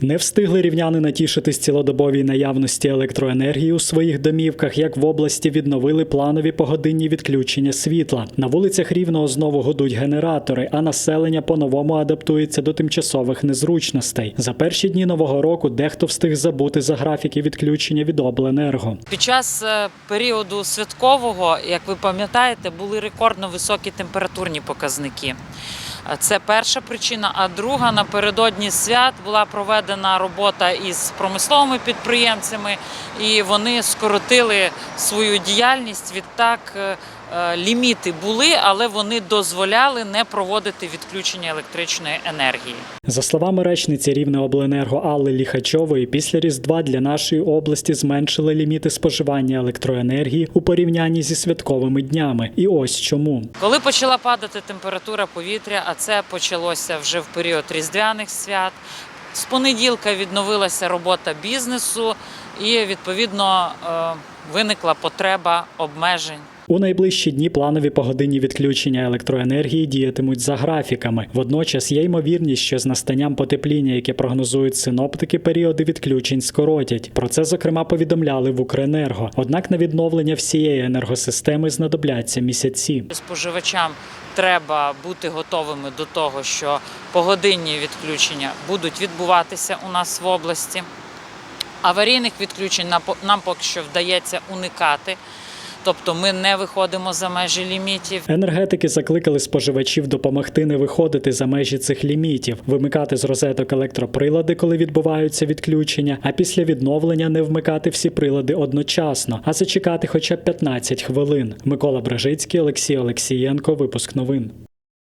Не встигли рівняни натішитись цілодобовій наявності електроенергії у своїх домівках, як в області відновили планові погодинні відключення світла. На вулицях Рівного знову гудуть генератори, а населення по-новому адаптується до тимчасових незручностей. За перші дні нового року дехто встиг забути за графіки відключення від обленерго. Під час е, періоду святкового, як ви пам'ятаєте, були рекордно високі температурні показники. Це перша причина. А друга напередодні свят була проведена робота із промисловими підприємцями, і вони скоротили свою діяльність. Відтак е, е, ліміти були, але вони дозволяли не проводити відключення електричної енергії. За словами речниці Рівнеобленерго Алли Ліхачової, після Різдва для нашої області зменшили ліміти споживання електроенергії у порівнянні зі святковими днями. І ось чому. Коли почала падати температура повітря, а це почалося вже в період різдвяних свят. З понеділка відновилася робота бізнесу, і відповідно е, виникла потреба обмежень. У найближчі дні планові погодинні відключення електроенергії діятимуть за графіками. Водночас є ймовірність, що з настанням потепління, яке прогнозують синоптики, періоди відключень скоротять. Про це зокрема повідомляли в Укренерго. Однак на відновлення всієї енергосистеми знадобляться місяці. Споживачам треба бути готовими до того, що погодинні відключення будуть відбуватися у нас в області. Аварійних відключень нам по- нам поки що вдається уникати. Тобто ми не виходимо за межі лімітів. Енергетики закликали споживачів допомогти не виходити за межі цих лімітів, вимикати з розеток електроприлади, коли відбуваються відключення, а після відновлення не вмикати всі прилади одночасно, а зачекати хоча б 15 хвилин. Микола Бражицький, Олексій Олексієнко. Випуск новин.